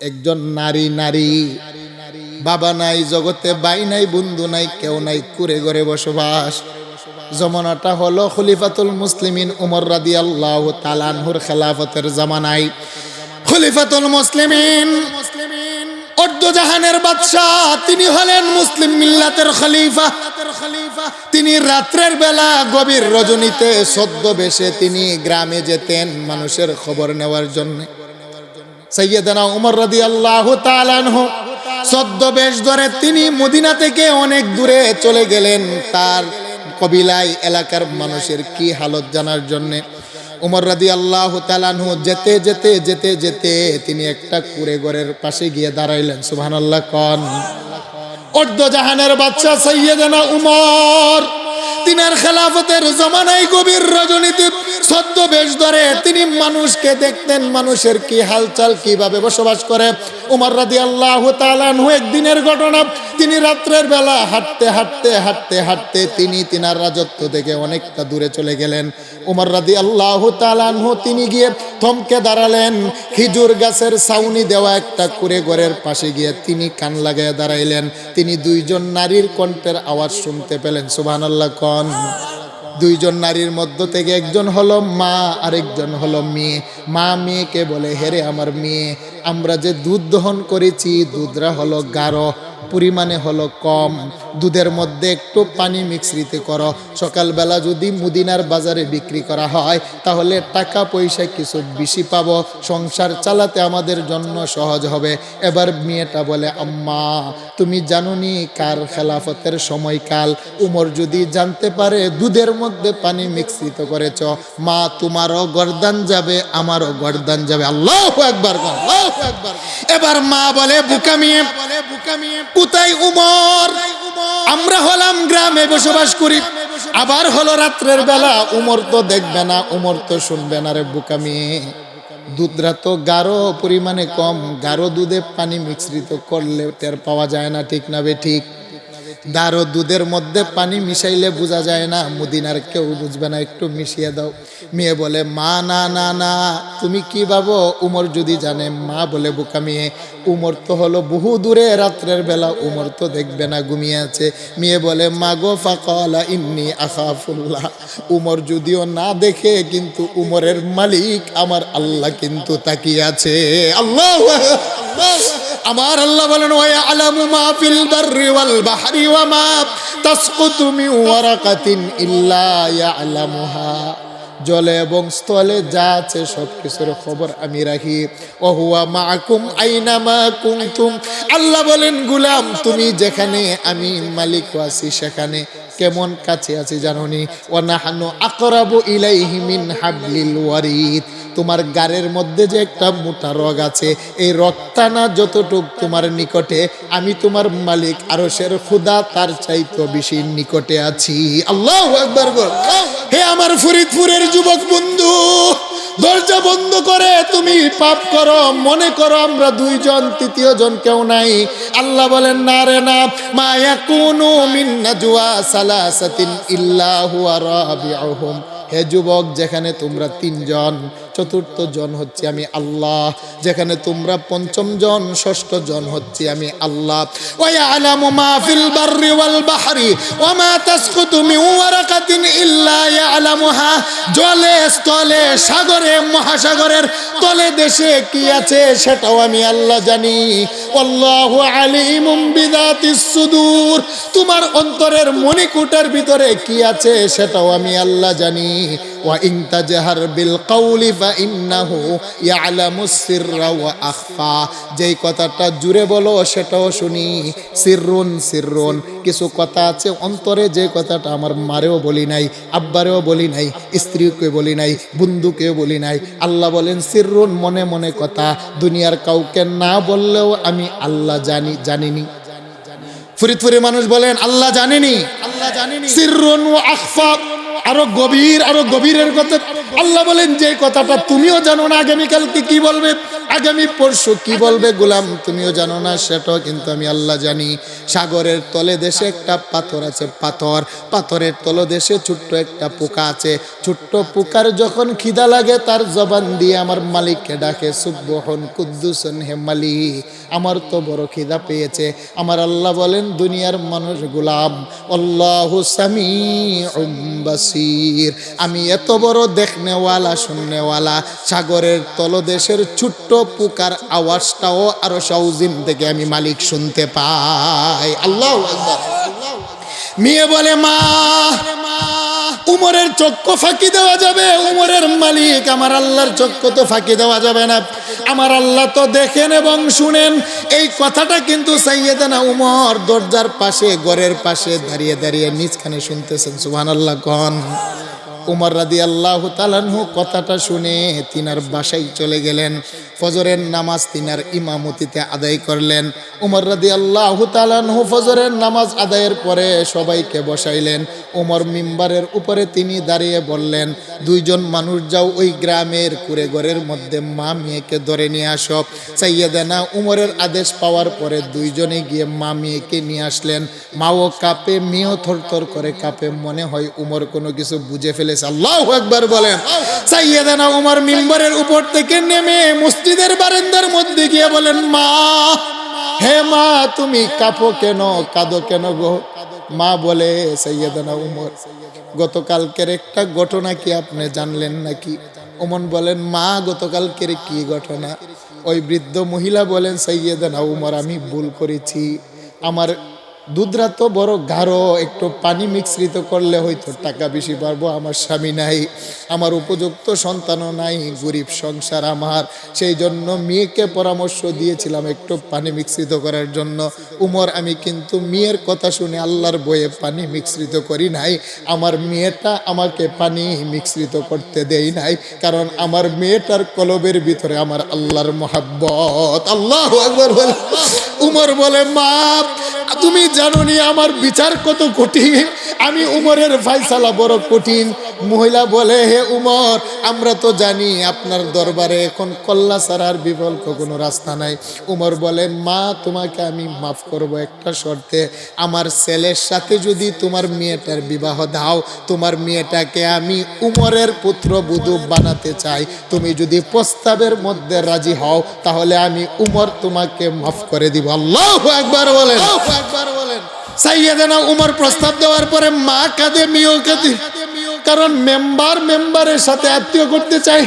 একজন নারী নারী। বাবা নাই, জগতে বাই নাই, বন্ধু নাই, কেউ নাই, কুরে ঘরে বসবাস। জমানাটা হলো খলিফাতুল মুসলিমিন উমর রাদি আল্লাহ তালানহুর খেলাফতের জামানাই খলিফাতুল মুসলিমিন অর্ধজাহানের বাদশাহ, তিনি হলেন মুসলিম মিল্লাতের খলিফা। তিনি রাত্রের বেলা গভীর রজনীতে সদ্য বেশে তিনি গ্রামে যেতেন মানুষের খবর নেওয়ার জন্য। সৈয়দনা উমর রাদি আল্লাহ তালানহ সদ্য বেশ ধরে তিনি মদিনা থেকে অনেক দূরে চলে গেলেন তার কবিলায় এলাকার মানুষের কি হালত জানার জন্যে। উমর রাদি আল্লাহ তালানহু যেতে যেতে যেতে যেতে তিনি একটা কুড়ে ঘরের পাশে গিয়ে দাঁড়াইলেন। সুবহান আল্লাহ কন। অর্ধ জাহানের বাচ্চা সৈয়দনা উমর, তিনার খেলাফতের জমানায় গভীর রজনীতি সদ্য বেশ ধরে তিনি মানুষকে দেখতেন, মানুষের কি হালচাল, কীভাবে বসবাস করে। উমর রাদি আল্লাহ একদিনের ঘটনা, তিনি রাত্রের বেলা হাঁটতে হাঁটতে হাঁটতে হাঁটতে তিনি তিনার রাজত্ব থেকে অনেকটা দূরে চলে গেলেন। উমর রাদি আল্লাহ তালানহু তিনি গিয়ে থমকে দাঁড়ালেন, খেজুর গাছের ছাউনি দেওয়া একটা কুড়ে ঘরের পাশে গিয়ে তিনি কান লাগাইয়া দাঁড়াইলেন। তিনি দুইজন নারীর কণ্ঠের আওয়াজ শুনতে পেলেন সুবহান আল্লাহ কন। দুইজন নারীর মধ্য থেকে একজন হলো মা, আরেকজন হলো মেয়ে। মা মেয়েকে বলে, হেরে আমার মেয়ে, আমরা যে দুধ দহন করেছি, দুধরা হলো গাঢ়। পরিমাণে হলো কম। দুধের মধ্যে একটু পানি মিশ্রিত করো। সকালবেলা যদি মুদিনার বাজারে বিক্রি করা হয়, তাহলে টাকা পয়সা কিছু বেশি পাবো। সংসার চালাতে আমাদের জন্য সহজ হবে। এবার মেয়েটা বলে, আম্মা, তুমি জানুনি কার খেলাফতের সময়কাল? উমর যদি জানতে পারে, দুধের মধ্যে পানি মিশ্রিত করেছ। মা, তোমারও গরদান যাবে, আমারও গরদান যাবে। আল্লাহ একবার এবার মা বলে বুকামিয়ে বলে, বুকা মেয়ে। কোথায় উমর? আমরা হলাম গ্রামে বসবাস করি। আবার হলো রাত্রের বেলা, উমর তো দেখবে না, উমর তো শুনবে না রে বুকামি। দুধরা তো গাঢ় পরিমাণে কম, গাঢ় দুধে পানি মিশ্রিত করলে টের পাওয়া যায় না, ঠিক না বে ঠিক? গাঢ় দুধের মধ্যে পানি মিশাইলে বোঝা যায় না, মুদিনার কেউ বুঝবে না, একটু মিশিয়ে দাও। মেয়ে বলে, মা, না না না, তুমি কি ভাবো? উমর যদি জানে, মা, বলে, বোকা মেয়ে, উমর তো হলো বহু দূরে, রাত্রের বেলা উমর তো দেখবে না, ঘুমিয়ে আছে। মেয়ে বলে, মা গো, ফাকলা ইন্নি আখাফুল্লাহ। উমর যদিও না দেখে, কিন্তু উমরের মালিক আমার আল্লাহ কিন্তু তাকিয়ে আছে। আল্লাহ আমার আল্লাহ বলেন ওয়া আলামু মা ফিল বাররি ওয়াল বাহরি ওয়া মা তাসকুতু মিন ওয়ারাকাতিন ইল্লা ইয়ালামুহা। জলে এবং স্থলে যা আছে সব কিছুর খবর আমি রাখি। ওহুয়া মাকুম আইনা মা কুনতুম? আল্লাহ বলেন, গুলাম, তুমি যেখানে, আমি মালিক আছি সেখানে। কেমন কাছে আছি জানোনি? ও নাহানু আকরাবু ইলাইহি মিন হাবলিল ওয়ারিদ। তোমার গাড়ের মধ্যে যে একটা মোটা রগ আছে, এই রগটা না যতটুক তোমার নিকটে, আমি তোমার মালিক আরও সের খুদা, তার চাইতো বেশি নিকটে আছি। আল্লাহ একবার বল। হে আমার ফরিদপুরের যুবক বন্ধু, দরজা বন্ধ করে তুমি পাপ করো, মনে করো আমরা দুইজন, তৃতীয় জন কেউ নাই। আল্লাহ বলেন, না রে না, মা ইয়াকুনু মিন নাজওয়া সালাসাতিন ইল্লা হুয়া রাবিউহুম। হে যুবক, যেখানে তোমরা তিনজন চতুর্থ জন হচ্ছে আমি আল্লাহ। যেখানে তোমরা পঞ্চম জন, ষষ্ঠ জন হচ্ছে আমি আল্লাহ। ওয়ায়ালামু মা ফিল বাররি ওয়াল বাহরি ওয়া তাসকুতু মিন ওয়ারাকাতিন ইল্লা ইয়ালামুহা। জলে, স্থলে, সাগরে, মহাসাগরের তলে দেশে কি আছে সেটাও আমি আল্লাহ জানি। আল্লাহু আলিমুম বিদাতিস সুদূর। তোমার অন্তরের মণিকুটার ভিতরে কি আছে সেটাও আমি আল্লাহ জানি। কাউলি ফা ইন্নাহু ইয়ালামুস সিররা ওয়া আখফা যেই কথাটা জুড়ে বলো সেটাও শুনি। সিররুন সিররুন। কিছু কথা আছে অন্তরে যে কথাটা আমার মারেও বলি নাই আব্বারেও বলি নাই স্ত্রীকে বলি নাই বন্ধুকেও বলি নাই। আল্লাহ বলেন সিররুন মনে মনে কথা। দুনিয়ার কাউকে না বললেও আমি আল্লাহ জানি জানিনি। ফরিদপুরে মানুষ বলেন আল্লাহ জানেনি। আল্লাহ জানেনি। সিররুন ওয়া আখফা। আরও গভীর, আরও গভীরের কথা। আল্লাহ বলেন, যে কথাটা তুমিও জানো না, আগামীকালকে কি বলবে? আগামী পরশু কি বলবে গোলাম, তুমিও জানো না, সেটাও কিন্তু আমি আল্লাহ জানি। সাগরের তলে দেশে একটা পাথর আছে, পাথর। পাথরের তলদেশে ছোট্ট একটা পোকা আছে। ছোট্ট পোকার যখন খিদা লাগে, তার জবান দিয়ে আমার মালিককে ডাকে সুব্বহন কুদ্দুসন হে মালিক, আমার তো বড় খিদা পেয়েছে। আমার আল্লাহ বলেন, দুনিয়ার মানুষ গোলাম, আল্লাহ সামি বাসির। আমি এত বড় দেখনেওয়ালা, শুননেওয়ালা। সাগরের তলদেশের ছোট্ট পোকার আওয়াজটাও আরও সৌজিম থেকে আমি মালিক শুনতে পাই। আল্লাহ মেয়ে বলে, মা উমরের চক্ষ ফাঁকি দেওয়া যাবে, উমরের মালিক আমার আল্লাহর চক্ষ তো ফাঁকি দেওয়া যাবে না। আমার আল্লাহ তো দেখেন এবং শুনেন। এই কথাটা কিন্তু সাইয়েদানা উমর দরজার পাশে, ঘরের পাশে দাঁড়িয়ে দাঁড়িয়ে নিজখানে শুনতেছেন সুবহান আল্লাহ কন। উমর রাদি আল্লাহ তালানহু কথাটা শুনে তিনার বাসায় চলে গেলেন। ফজরের নামাজ তিনার ইমামতিতে আদায় করলেন। উমর রাদি আল্লাহ তালানহু ফজরের নামাজ আদায়ের পরে সবাইকে বসাইলেন। উমর মিম্বারের উপরে তিনি দাঁড়িয়ে বললেন, দুইজন মানুষ যাও ওই গ্রামের কুড়ে ঘরের মধ্যে, মা মেয়েকে ধরে নিয়ে আসো। সাইয়েদানা উমরের আদেশ পাওয়ার পরে দুইজনে গিয়ে মা মেয়েকে নিয়ে আসলেন। মাও কাপে, মেয়েও থরথর করে কাপে। মনে হয় উমর কোনো কিছু বুঝে ফেলেছে। আল্লাহ একবার বলেন। সাইয়েদানা উমর মিম্বরের উপর থেকে নেমে মসজিদের বারান্দার মধ্যে গিয়ে বলেন, মা, হে মা, তুমি কাপো কেন? কাঁদো কেন গো? মা বলে সৈয়দনা উমর, গতকালকের একটা ঘটনা কি আপনি জানলেন নাকি? ওমন বলেন, মা, গতকালকের কি ঘটনা? ওই বৃদ্ধ মহিলা বলেন সৈয়দনা উমর, আমি ভুল করেছি। আমার দুধরা তো বড় গাঢ়, একটু পানি মিশ্রিত করলে হয়তো টাকা বেশি পারব। আমার স্বামী নাই, আমার উপযুক্ত সন্তানও নাই, গরিব সংসার আমার। সেই জন্য মেয়েকে পরামর্শ দিয়েছিলাম একটু পানি মিশ্রিত করার জন্য। উমর, আমি কিন্তু মেয়ের কথা শুনে আল্লাহর বইয়ে পানি মিশ্রিত করি নাই। আমার মেয়েটা আমাকে পানি মিশ্রিত করতে দেই নাই, কারণ আমার মেয়েটার কলবের ভিতরে আমার আল্লাহর মহাব্বত। আল্লাহ উমর বলে মা তুমি জানো নি আমার বিচার কত কঠিন? আমি উমরের ফাইসালা বড় কঠিন। মহিলা বলে, হে উমর, আমরা তো জানি আপনার দরবারে এখন কল্লা ছাড়ার বিকল্প কোনো রাস্তা নাই। উমর বলে, মা, তোমাকে আমি মাফ করব একটা শর্তে। আমার ছেলের সাথে যদি তোমার মেয়েটার বিবাহ দাও, তোমার মেয়েটাকে আমি উমরের পুত্র বুধু বানাতে চাই। তুমি যদি প্রস্তাবের মধ্যে রাজি হও, তাহলে আমি উমর তোমাকে মাফ করে দিব। আল্লাহ একবার বলেন। একবার বলেন। সাইয়েদেনা উমর প্রস্তাব দেওয়ার পরে মা কাঁদে মেয়েও কাঁদে। কারণ মেম্বার মেম্বারের সাথে আত্মীয় করতে চাই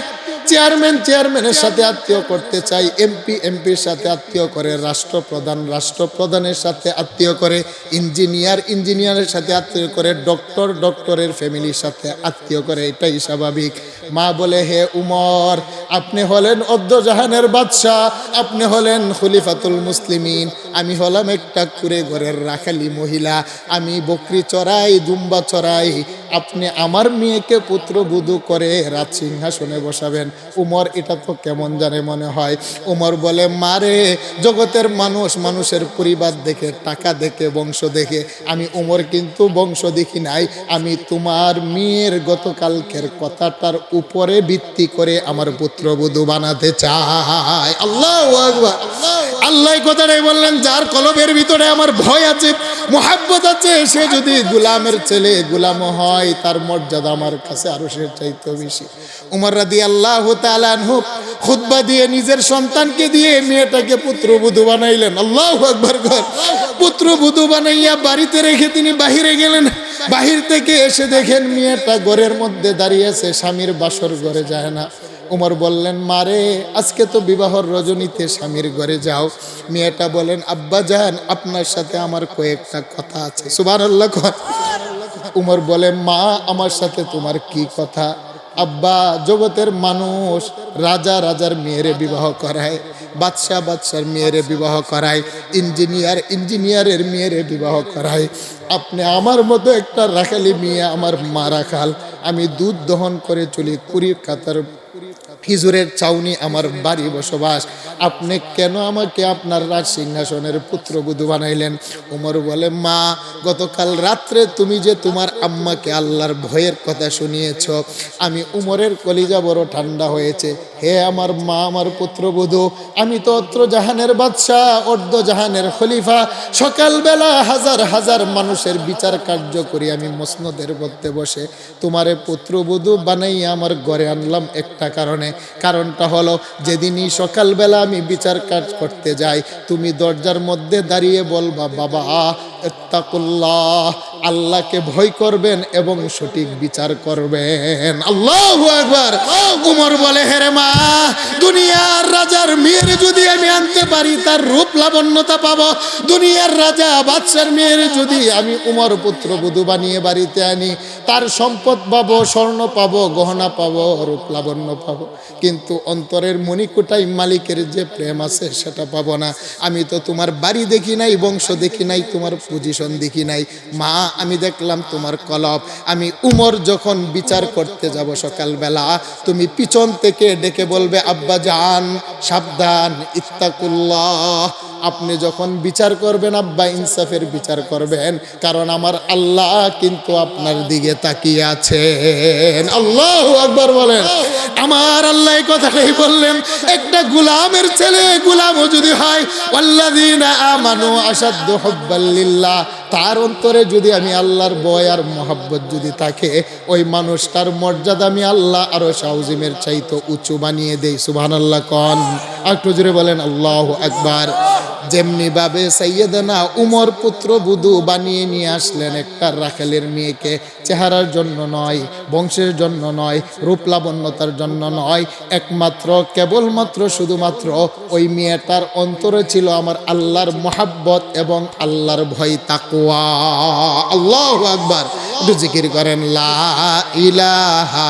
চেয়ারম্যান চেয়ারম্যানের সাথে আত্মীয় করতে চাই এমপি এমপির সাথে আত্মীয় করে, রাষ্ট্রপ্রধান, রাষ্ট্রপ্রধানের সাথে আত্মীয় করে ইঞ্জিনিয়ার ইঞ্জিনিয়ারের সাথে আত্মীয় করে ডক্টর ডক্টরের ফ্যামিলির সাথে আত্মীয় করে, এটাই স্বাভাবিক। মা বলে, হে উমর, আপনি হলেন অদ্দজাহানের বাদশাহ, আপনি হলেন খলিফাতুল মুসলিমিন। আমি হলাম একটা কুড়ে ঘরের রাখালি মহিলা। আমি বকরি চড়াই, দুম্বা চড়াই আপনি আমার মেয়েকে পুত্রবধূ করে রাজ সিংহাসনে বসাবেন। উমর, এটা তো কেমন জানে মনে হয়? উমর বলে মারে জগতের মানুষ, মানুষের পরিবার দেখে, টাকা দেখে, বংশ দেখে। আমি উমর কিন্তু বংশ দেখি নাই। আমি তোমার মেয়ের গতকালকের কথাটার উপরে ভিত্তি করে আমার পুত্রবধূ বানাতে চাই। আল্লাহ আল্লাহ কথাটাই বললেন, যার কলবের ভিতরে আমার ভয় আছে, মোহাব্বত আছে, সে যদি গুলামের ছেলে গুলাম হয় তার মর্যাদা আমার কাছে আরও সে চাইতে বেশি। উমর রাদি আল্লাহ তালানহু খুদ্া দিয়ে নিজের সন্তানকে দিয়ে মেয়েটাকে পুত্রবধূ বানাইলেন। আল্লাহ আকবর ঘর। পুত্রবধূ বানাইয়া বাড়িতে রেখে তিনি বাহিরে গেলেন। বাহির থেকে এসে দেখেন মেয়েটা ঘরের মধ্যে দাঁড়িয়েছে স্বামীর বাসর ঘরে যায় না। উমর বললেন মারে আজকে তো বিবাহর রজনীতে স্বামীর ঘরে যাও। মেয়েটা বলেন, আব্বা যান আপনার সাথে আমার কয়েকটা কথা আছে। সুবার আল্লাহ উমর বলে, মা, আমার সাথে তোমার কি কথা? আব্বা, জগতের মানুষ রাজা, রাজার মেয়েরে বিবাহ করায়, বাদশাহ, বাদশার মেয়েরে বিবাহ করায়, ইঞ্জিনিয়ার, ইঞ্জিনিয়ারের মেয়েরে বিবাহ করায়। আপনি আমার মতো একটা রাখালি মেয়ে আমার মা রাখাল আমি দুধ দহন করে চলি কুড়ির কাতার খিজুরের চাউনি আমার বাড়ি বসবাস। আপনি কেন আমাকে আপনার রাজ সিংহাসনের পুত্র পুত্রবধূ বানাইলেন? উমর বলে, মা, গতকাল রাত্রে তুমি যে তোমার আম্মাকে আল্লাহর ভয়ের কথা শুনিয়েছ, আমি উমরের কলিজা বড় ঠান্ডা হয়েছে। হে আমার মা আমার পুত্রবধূ আমি তো অত্র জাহানের বাদশাহ অর্ধ জাহানের খলিফা। সকালবেলা হাজার হাজার মানুষের বিচার কার্য করি আমি মসনদের মধ্যে বসে। তোমারে পুত্রবধূ বানাইয়া আমার ঘরে আনলাম একটা কারণে। কারণটা হলো যেদিনই সকালবেলা আমি বিচার কাজ করতে যাই তুমি দরজার মধ্যে দাঁড়িয়ে বলবা বাবা এত্তাকুল্লাহ আল্লাহকে ভয় করবেন এবং সঠিক বিচার করবেন। আল্লাহ একবার উমর বলে হেরে মা দুনিয়ার রাজার মেয়ের যদি আমি আনতে পারি, তার রূপ লাবণ্যতা পাবো। দুনিয়ার রাজা বাচ্চার মেয়ের যদি আমি উমর পুত্র বধূ বানিয়ে বাড়িতে আনি তার সম্পদ পাবো, স্বর্ণ পাবো, গহনা পাবো রূপ লাবণ্য পাবো। কিন্তু অন্তরের মণিকুটাই মালিকের যে প্রেম আছে সেটা পাবো না। আমি তো তোমার বাড়ি দেখি নাই, বংশ দেখি নাই, তোমার পজিশন দেখি নাই। মা, আমি দেখলাম তোমার কলব আমি উমর যখন বিচার করতে যাব সকালবেলা, তুমি পিছন থেকে ডেকে বলবে, আব্বা জান, সাবধান, ইত্তাকুল্লাহ। আপনি যখন বিচার করবেন, আব্বা, ইনসাফের বিচার করবেন। কারণ আমার আল্লাহ কিন্তু আপনার দিকে তাকিয়ে আছেন। আল্লাহ আকবার বলেন। আমার আল্লাহ কথাটাই বললেন, একটা গুলামের ছেলে গুলামও যদি হয় দিন আমানু আসাদ্দ হুব্বাল্লিল্লাহ তার অন্তরে যদি আমি আল্লাহর বয় আর মোহাব্বত যদি থাকে, ওই মানুষটার মর্যাদা আমি আল্লাহ আরও শাহজিমের চাইতো উঁচু বানিয়ে দেই। সুবহানাল্লাহ কন। আর একটু জুড়ে বলেন, আল্লাহ আকবার। যেমনি ভাবে সৈয়দনা উমর পুত্র বুধু বানিয়ে নিয়ে আসলেন একটা রাখালের মেয়েকে। চেহারার জন্য নয়, বংশের জন্য নয় রূপ লাবণ্যতার জন্য নয়, একমাত্র, কেবলমাত্র, শুধুমাত্র ওই মেয়েটার অন্তরে ছিল আমার আল্লাহর মোহাব্বত এবং আল্লাহর ভয় তাকুয়া আল্লাহ আকবার। একটু জিকির করেন, লা ইলাহা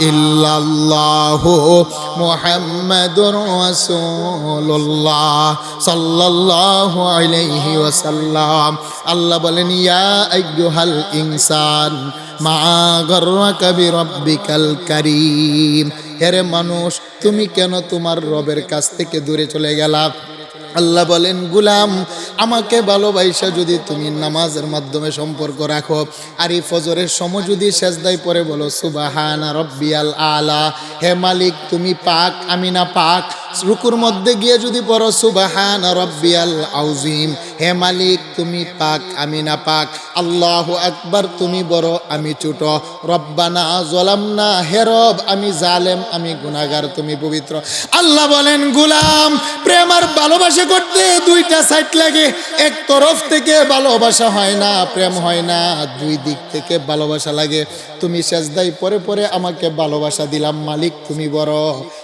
ইল্লাল্লাহু মুহাম্মাদুর রাসূলুল্লাহ সাল্লাল্লাহু আলাইহি ওয়াসাল্লাম। আল্লাহ বলেন, ইয়া আইয়ুহাল ইনসান, মা গাররাকা বিরাব্বিকাল কারীম। হেরে মানুষ, তুমি কেন তোমার রবের কাছ থেকে দূরে চলে গেলা? আল্লাহ বলেন, গুলাম, আমাকে ভালোবাসা যদি তুমি নামাজের মাধ্যমে সম্পর্ক রাখো। আর এই ফজরের সময় যদি সেজদাই পরে বলো, সুবাহানা রব্বিয়াল আলা। হে মালিক, তুমি পাক, আমি না পাক? রুকুর মধ্যে গিয়ে যদি পড়ো, সুবাহান রব্বিয়াল আউজিম হে মালিক, তুমি পাক, আমি না পাক। আল্লাহ আকবার, তুমি বড়, আমি ছোট। রব্বানা জলামনা, হে রব, আমি জালেম, আমি গুনাগার তুমি পবিত্র। আল্লাহ বলেন, গুলাম, প্রেম আর ভালোবাসা করতে দুইটা সাইড লাগে। এক তরফ থেকে ভালোবাসা হয় না, প্রেম হয় না, দুই দিক থেকে ভালোবাসা লাগে। তুমি সেজদাই পরে পরে আমাকে ভালোবাসা দিলাম, মালিক, তুমি বড়।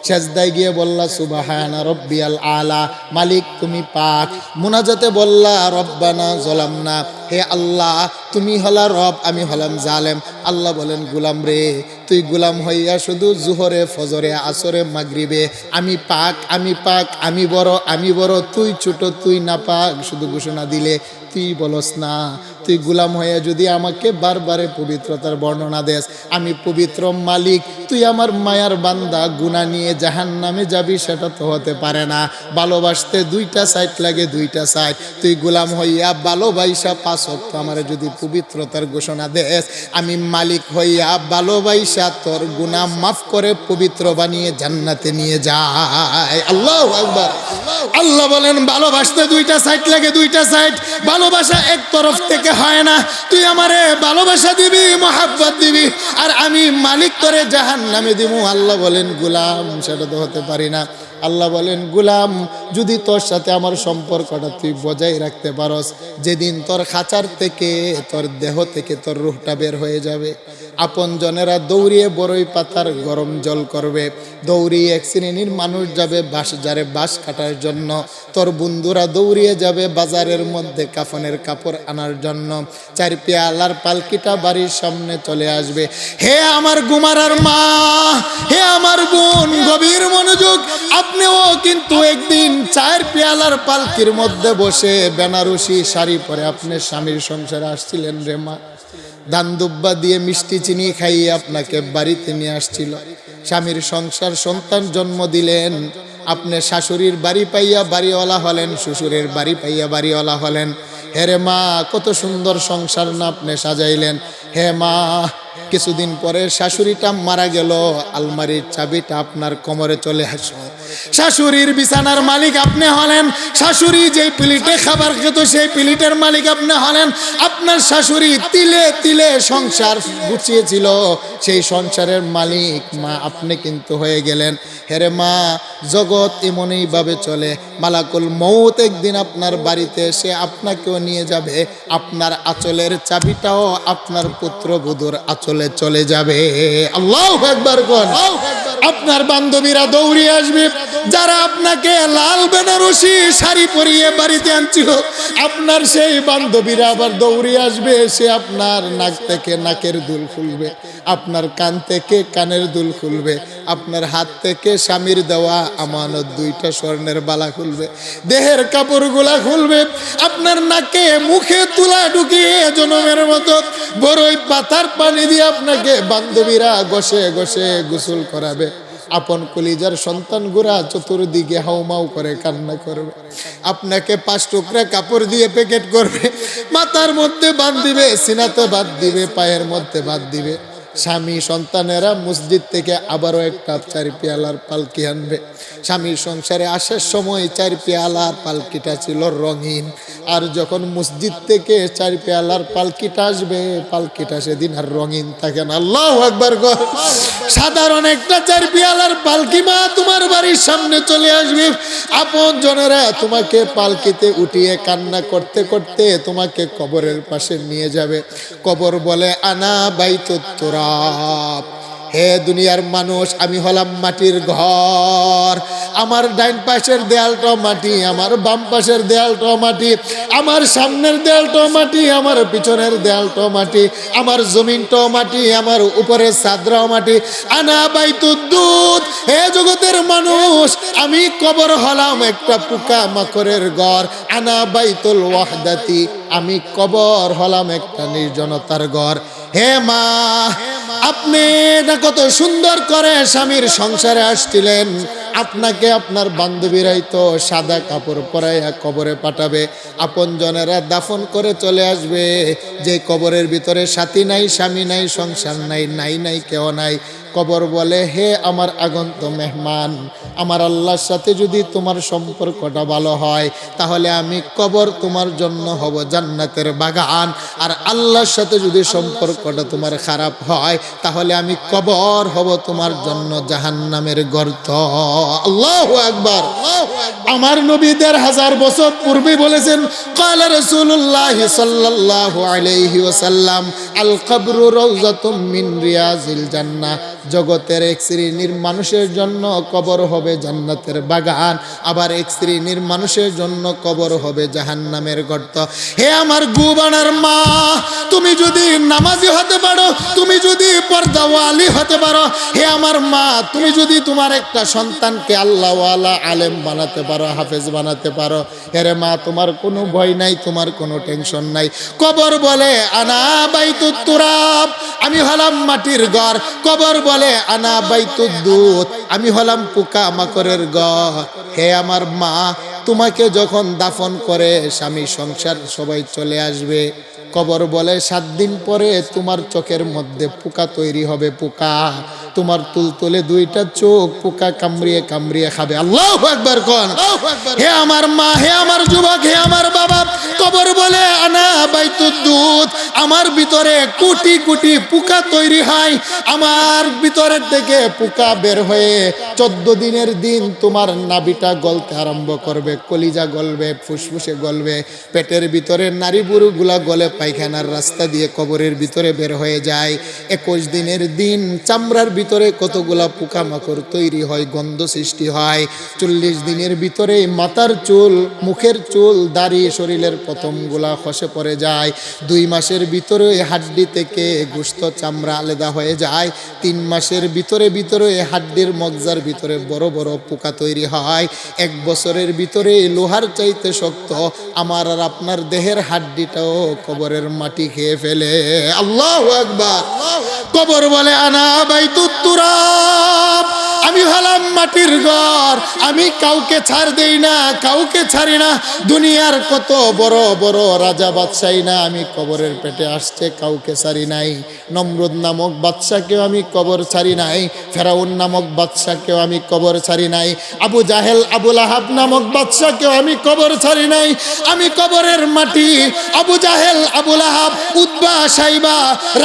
সেজদাই গিয়ে বললা সুবাহানা রব্বিয়াল আলা, মালিক তুমি পাক। মুনাজাতে বললা, রব্বানা জলামনা, হে আল্লাহ, তুমি হলা রব, আমি হলাম জালেম। আল্লাহ বলেন, গুলাম রে, তুই গুলাম হইয়া শুধু জুহরে, ফজরে, আসরে, মাগরিবে, আমি পাক আমি পাক, আমি বড় আমি বড়, তুই ছোট, তুই না পাক। শুধু ঘোষণা দিলে, তুই বলস না তুই গুলাম হয়ে যদি আমাকে বারবারে পবিত্রতার বর্ণনা দেস, আমি পবিত্র মালিক, তুই আমার মায়ার বান্দা গুণা নিয়ে জাহান নামে যাবি সেটা তো হতে পারে না। ভালোবাসতে দুইটা সাইড লাগে, দুইটা সাইড তুই গুলাম হইয়া ভালোবাসা পাঁচ অর্থ আমার যদি পবিত্রতার ঘোষণা দেস, আমি মালিক হইয়া ভালোবাসা তোর গুণা মাফ করে পবিত্র বানিয়ে জান্নাতে নিয়ে যায় আল্লাহ একবার আল্লাহ বলেন, ভালোবাসতে দুইটা সাইড লাগে, দুইটা সাইড ভালোবাসা এক তরফ থেকে হয় না। তুই আমারে ভালোবাসা দিবি, মহাব্বত দিবি, আর আমি মালিক করে জাহান নামে দিব আল্লাহ বলেন, গুলাম, সেটা তো হতে পারি না। আল্লাহ বলেন, গুলাম, যদি তোর সাথে আমার সম্পর্কটা তুই বজায় রাখতে পারস, যেদিন তোর খাঁচার থেকে, তোর দেহ থেকে তোর রুহটা বের হয়ে যাবে। আপনজনেরা দৌড়িয়ে বড়ই পাতার গরম জল করবে। দৌড়িয়ে এক শ্রেণির মানুষ যাবে বাস যারে বাস কাটার জন্য। তোর বন্ধুরা দৌড়িয়ে যাবে বাজারের মধ্যে কাফনের কাপড় আনার জন্য। চার পেয়ালার পালকিটা বাড়ির সামনে চলে আসবে। হে আমার গুমারার মা! হে আমার বোন! গভীর মনোযোগ। আপনিও কিন্তু একদিন চার পেয়ালার পালকির মধ্যে বসে বেনারসি শাড়ি পরে আপনি স্বামীর সংসারে আসছিলেন রে মা। ধান দুব্বা দিয়ে মিষ্টি চিনি খাইয়ে আপনাকে বাড়িতে নিয়ে আসছিল। স্বামীর সংসার, সন্তান জন্ম দিলেন। আপনি শাশুড়ির বাড়ি পাইয়া বাড়িওয়ালা হলেন, শ্বশুরের বাড়ি পাইয়া বাড়িওয়ালা হলেন। হেরে মা, কত সুন্দর সংসার না আপনি সাজাইলেন। হে মা, কিছুদিন পরে শাশুড়িটা মারা গেল। আলমারির চাবিটা আপনার কোমরে চলে আসো শাশুড়ির বিছানার মালিক আপনি হলেন। শাশুড়ি যেই প্লেটে খাবার খেত, সেই প্লেটের মালিক আপনি হলেন। আপনার শাশুড়ি তিলে তিলে সংসার গুছিয়েছিল। সেই সংসারের মালিক মা, আপনি কিন্তু হয়ে গেলেন। হেরে মা, জগৎ এমনই ভাবে চলে। মালাকুল মৌত একদিন আপনার বাড়িতে এসে আপনাকেও নিয়ে যাবে। আপনার আঁচলের চাবিটাও আপনার পুত্রবধূর আচলে চলে যাবে। আল্লাহ একবার কোন। আপনার বান্ধবীরা দৌড়ে আসবে। যারা আপনাকে লাল বেনারসি শাড়ি পরিয়ে বাড়িতে আনছিল, আপনার সেই বান্ধবীরা আবার দৌড়ে আসবে, সে আপনার নাক থেকে নাকের দুল খুলবে, আপনার কান থেকে কানের দুল খুলবে, আপনার হাত থেকে স্বামীর দেওয়া আমানত দুইটা স্বর্ণের বালা খুলবে, দেহের কাপড়গুলা খুলবে, আপনার নাকে মুখে তুলা ঢুকিয়ে জনমের মতো বড়ই পাতার পানি দিয়ে আপনাকে বান্ধবীরা গসে গসে গোসল করাবে। আপন কলিজার সন্তান গুড়া চতুর্দিকে হাউমাউ করে, কান্না করবে। আপনাকে পাঁচ টুকরা কাপড় দিয়ে প্যাকেট করবে, মাথার মধ্যে বাদ দিবে, সিনাতে বাদ দিবে, পায়ের মধ্যে বাদ দিবে। স্বামী সন্তানেরা মসজিদ থেকে আবারও একটা চার পেয়ালার পালকি আনবে। স্বামীর সংসারে আসার সময় চার পেয়ালার পালকিটা ছিল রঙিন। আর যখন মসজিদ থেকে চার পেয়ালার পালকিটা আসবে, পালকিটা সেদিন আর রঙিন থাকে না। আল্লাহ একবার সাধারণ একটা চার পেয়ালার পালকি মা তোমার বাড়ির সামনে চলে আসবে। আপন জনেরা তোমাকে পালকিতে উঠিয়ে কান্না করতে করতে তোমাকে কবরের পাশে নিয়ে যাবে। কবর বলে, আনা বাইতুত্তরাব হে দুনিয়ার মানুষ, আমি হলাম মাটির ঘর। আমার ডাইন পাশের দেয়ালটাও মাটি, আমার বাম পাশের দেয়ালটাও মাটি, আমার সামনের দেয়ালটাও মাটি, আমার পিছনের দেয়ালটাও মাটি, আমার জমিনটাও মাটি, আমার উপরের সাদরাও মাটি। আনা বাইতুদ্দুত, হে জগতের মানুষ, আমি কবর হলাম একটা পোকা মাকড়ের ঘর। আনা বাইতুল ওয়াহদাতি, আমি কবর হলাম একটা নির্জনতার ঘর। হে মা, আপনি না কত সুন্দর করে স্বামীর সংসারে আসছিলেন। আপনাকে আপনার বান্ধবীরাই তো সাদা কাপড় পরাইয়া কবরে পাঠাবে। আপন জনেরা দাফন করে চলে আসবে। যে কবরের ভিতরে সাথী নাই, স্বামী নাই, সংসার নাই নাই নাই, কেউ নাই। কবর বলে, হে আমার আগন্ত মেহমান, আমার আল্লাহর সাথে যদি তোমার সম্পর্কটা ভালো হয়, তাহলে আমি কবর তোমার জন্য হব জান্নাতের বাগান। আর আল্লাহর সাথে যদি সম্পর্কটা তোমার খারাপ হয়, তাহলে আমি কবর হব তোমার জন্য জাহান্নামের গর্ত। আল্লাহ একবার আমার নবী দেড় হাজার বছর পূর্বে বলেছেন, কাল রসুল্লাহ সাল্লাহ আলাইহি ওসাল্লাম আল কবরু রৌজাত মিন জগতের এক শ্রেণির মানুষের জন্য কবর হবে জান্নাতের বাগান। আবার এক শ্রেণির মানুষের জন্য কবর হবে জাহান্নামের গর্ত। হে আমার গুবানার মা, তুমি যদি নামাজি হতে পারো, তুমি যদি পর্দাওয়ালি হতে পারো, হে আমার মা, তুমি যদি তোমার একটা সন্তানকে আল্লাহওয়ালা আলেম বানাতে পারো, হাফেজ বানাতে পারো হেরে মা, তোমার কোনো ভয় নাই, তোমার কোনো টেনশন নাই। কবর বলে, আনা বাইতু তুরাব আমি হলাম মাটির ঘর। কবর বলে, আনা বাই বাইতু দুধ আমি হলাম পোকা মাকড়ের ঘর হে আমার মা, তোমাকে যখন দাফন করে স্বামী সংসার সবাই চলে আসবে। কবর বলে, সাত দিন পরে তোমার চোখের মধ্যে পোকা তৈরি হবে, পোকা। তোমার তুলতুলে দুইটা চোখ পোকা কামড়িয়ে কামড়িয়ে খাবে। আল্লাহ একবার কন। হে আমার মা হে আমার যুবক হে আমার বাবা কবর বলে আনা বাই বাইতুদ্দুত আমার ভিতরে কোটি কোটি পোকা তৈরি হয়। আমার ভিতরের থেকে পোকা বের হয়ে চোদ্দ দিনের দিন তোমার নাবিটা গলতে আরম্ভ করবে। কলিজা গলবে ফুসফুসে গলবে। পেটের ভিতরে নারী বুড়ুগুলা গলে পায়খানার রাস্তা দিয়ে কবরের ভিতরে বের হয়ে যায়। একুশ দিনের দিন চামড়ার ভিতরে কতগুলা পোকামাকড় তৈরি হয়, গন্ধ সৃষ্টি হয়। চল্লিশ দিনের ভিতরে মাথার চুল, মুখের চুল, দাড়ি, শরীরের প্রথমগুলা খসে পড়ে যায়। দুই মাসের ভিতরে হাড্ডি থেকে গুস্ত চামড়া আলাদা হয়ে যায়। তিন মাসের ভিতরে ভিতরে হাড্ডির মগজার ভিতরে বড় বড় পোকা তৈরি হয়। এক বছরের ভিতরে লোহার চাইতে শক্ত, আমার আর আপনার দেহের হাড্ডিটাও কবরের মাটি খেয়ে ফেলে। আল্লাহ একবার কবর বলে, আনা বাইতুত্তুরাব আমি হলাম মাটির ঘর। আমি কাউকে ছাড় দেই না, কাউকে ছাড়ি না। দুনিয়ার কত বড় বড় রাজা বাদশাহী না, আমি কবরের পেটে আসছে, কাউকে ছাড়ি নাই। নমরুদ নামক বাদশাকেও আমি কবর ছাড়ি নাই। ফেরাউন নামক বাদশাকেও আমি কবর ছাড়ি নাই। আবু জাহেল, আবুল আহাব নামক বাদশাকেও আমি কবর ছাড়ি নাই। আমি কবরের মাটি, আবু জাহেল, আবুল আহাব উদ্বা সাইবা,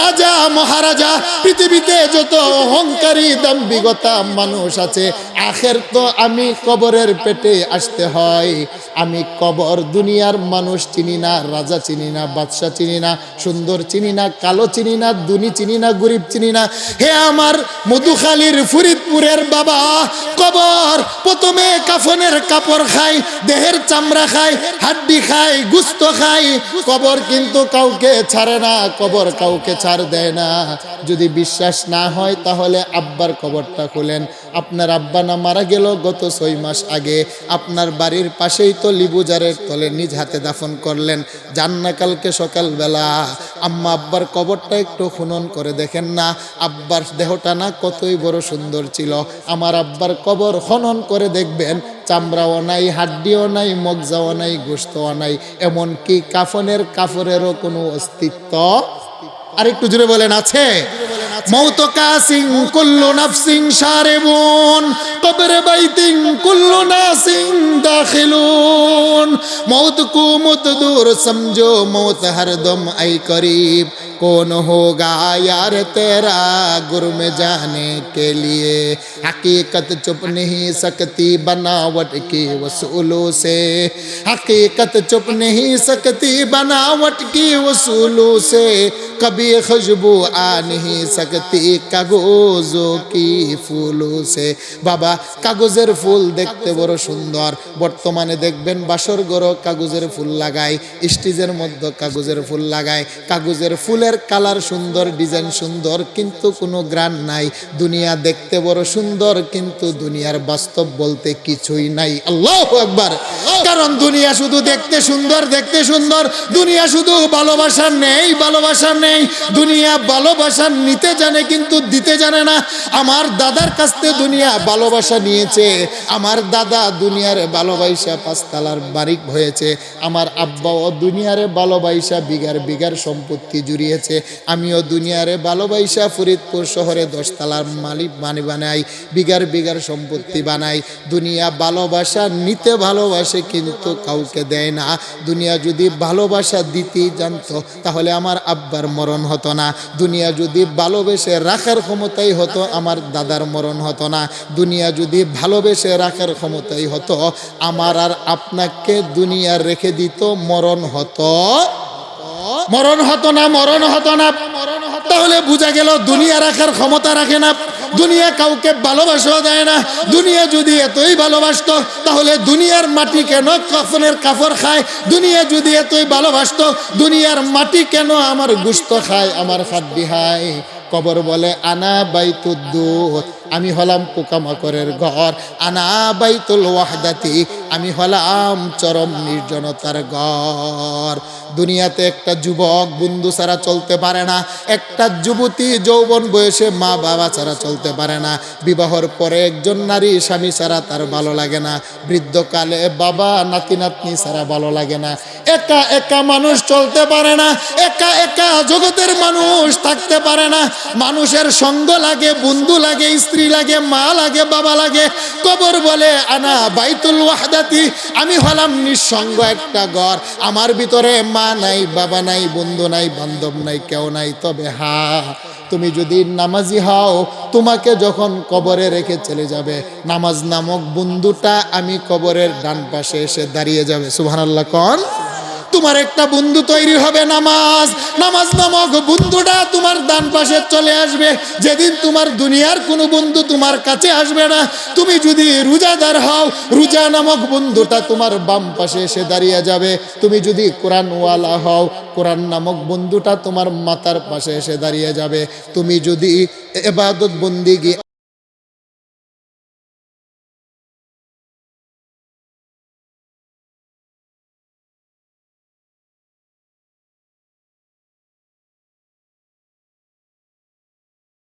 রাজা, মহারাজা, পৃথিবীতে যত অহংকারী দাম্বিগতা মানুষ আছে, আখের তো আমি কবরের পেটে আসতে হয়। আমি কবর দুনিয়ার মানুষ চিনি না, রাজা চিনি না, বাদশা চিনি না, সুন্দর চিনি না, কালো চিনি না দুনি চিনি না, গরিব চিনি না। হে আমার মধুখালীর ফরিদপুরের বাবা, কবর প্রথমে কাফনের কাপড় খাই দেহের চামড়া খাই হাড্ডি খাই গুস্ত খাই কবর কিন্তু কাউকে ছাড়ে না, কবর কাউকে ছাড় দেয় না। যদি বিশ্বাস না হয়, তাহলে আব্বার কবরটা খুলেন। আপনার আব্বা না মারা গেল গত ছয় মাস আগে। আপনার বাড়ির পাশেই তো লিবুজারের তলে নিজ হাতে দাফন করলেন। জান্না কালকে সকালবেলা। আম্মা আব্বার কবরটা একটু খুনন করে দেখেন না। আব্বার দেহটা না কতই বড় সুন্দর ছিল। আমার আব্বার কবর খনন করে দেখবেন। চামড়াও নাই, হাড্ডিও নাই, মগজাও নাই গোস্তও নাই। এমনকি কাফনের কাফরেরও কোনো অস্তিত্ব আর একটু জুড়ে বলেন, আছে? মৌত কাসিং কুল্লু নাফসিং সারেবুন কবর বাইতিং কুল্লু নাসিং দাখিলুন মৌত কু মুত দূর সমঝো মৌত হরদম আই করিব कौन होगा यार तेरा गुर में जाने के लिए हकीकत चुप नहीं सकती बनावट की वसूलों से हकीकत चुप नहीं सकती बनावट की वसूलों से कभी खुशबू आ नहीं सकती কাগজও কি ফুলও সে বাবা কাগজের ফুল দেখতে বড় সুন্দর বর্তমানে দেখবেন বাসর গড় কাগজের ফুল লাগায় স্টিজের মধ্যে কাগজের ফুল লাগায় কাগজের ফুলের কালার সুন্দর ডিজাইন সুন্দর কিন্তু কোনো গ্রান নাই দুনিয়া দেখতে বড় সুন্দর কিন্তু দুনিয়ার বাস্তব বলতে কিছুই নাই আল্লাহ একবার কারণ দুনিয়া শুধু দেখতে সুন্দর দেখতে সুন্দর দুনিয়া শুধু ভালোবাসা নেই ভালোবাসা নেই নেই। দুনিয়া ভালোবাসা নিতে জানে কিন্তু দিতে জানে না। আমার দাদার কাছ দুনিয়া ভালোবাসা নিয়েছে। আমার দাদা দুনিয়ার ভালোবাসা পাঁচতলার বারিক হয়েছে। আমার আব্বাও দুনিয়ারে ভালোবাসা বিঘার বিঘার সম্পত্তি জুড়িয়েছে। আমিও দুনিয়ারে ভালোবাসা ফরিদপুর শহরে দশতলার মালিক মানে বানাই, বিঘার বিঘার সম্পত্তি বানাই। দুনিয়া ভালোবাসা নিতে ভালোবাসে কিন্তু কাউকে দেয় না। দুনিয়া যদি ভালোবাসা দিতেই জানতো, তাহলে আমার আব্বার মরণ হতো না। দুনিয়া যদি ভালোবেসে রাখার ক্ষমতাই হতো, আমার দাদার মরণ হতো না। দুনিয়া যদি ভালোবেসে রাখার ক্ষমতাই হতো, আমার আর আপনাকে দুনিয়া রেখে দিত, মরণ হতো। মরণ হতো না, মরণ হতো না তাহলে বোঝা গেল, দুনিয়া রাখার ক্ষমতা রাখে না। দুনিয়া কাউকে ভালোবাসা দেয় না। দুনিয়া যদি এতই ভালোবাসত, তাহলে দুনিয়ার মাটি কেন কফনের কাপড় খায়? দুনিয়া যদি এতই ভালোবাসত, দুনিয়ার মাটি কেন আমার গুস্ত খায়, আমার খাদ্যি হায় কবর বলে, আনা বাইতুদ্দুত আমি হলাম পোকামাকড়ের ঘর। আনা বাইতুল ওয়াহদাতি, আমি হলাম চরম নির্জনতার ঘর। দুনিয়াতে একটা যুবক বন্ধু ছাড়া চলতে পারে না, একটা যুবতী যৌবন বয়সে মা বাবা ছাড়া চলতে পারে না, বিবাহর পরে একজন নারী স্বামী ছাড়া তার ভালো লাগে না, বৃদ্ধকালে বাবা, নাতি নাতনি ছাড়া ভালো লাগে না। একা একা মানুষ চলতে পারে না, একা একা জগতের মানুষ থাকতে পারে না। মানুষের সঙ্গ লাগে, বন্ধু লাগে, স্ত্রী স্ত্রী লাগে, মা লাগে, বাবা লাগে, কবর বলে, আনা বাইতুল ওয়াহদাতি, আমি হলাম নিঃসঙ্গ একটা ঘর। আমার ভিতরে মা নাই, বাবা নাই, বন্ধু নাই, বান্ধব নাই, কেউ নাই, তবে হা, তুমি যদি নামাজি হও, তোমাকে যখন কবরে রেখে চলে যাবে, নামাজ নামক বন্ধুটা আমি কবরের ডান পাশে এসে দাঁড়িয়ে যাবে। সুবহানাল্লাহ, কন? তোমার একটা বন্ধু তৈরি হবে নামাজ। নামাজ নামক বন্ধুটা তোমার ডান পাশে চলে আসবে। যেদিন তোমার দুনিয়ার কোনো বন্ধু তোমার কাছে আসবে না। তুমি যদি রোজাদার হও, রোজা নামক বন্ধুটা তোমার বাম পাশে এসে দাঁড়িয়ে যাবে। তুমি যদি কোরআনওয়ালা হও, কোরআন নামক বন্ধুটা তোমার মাথার পাশে এসে দাঁড়িয়ে যাবে। তুমি যদি এবাদত বন্দিগি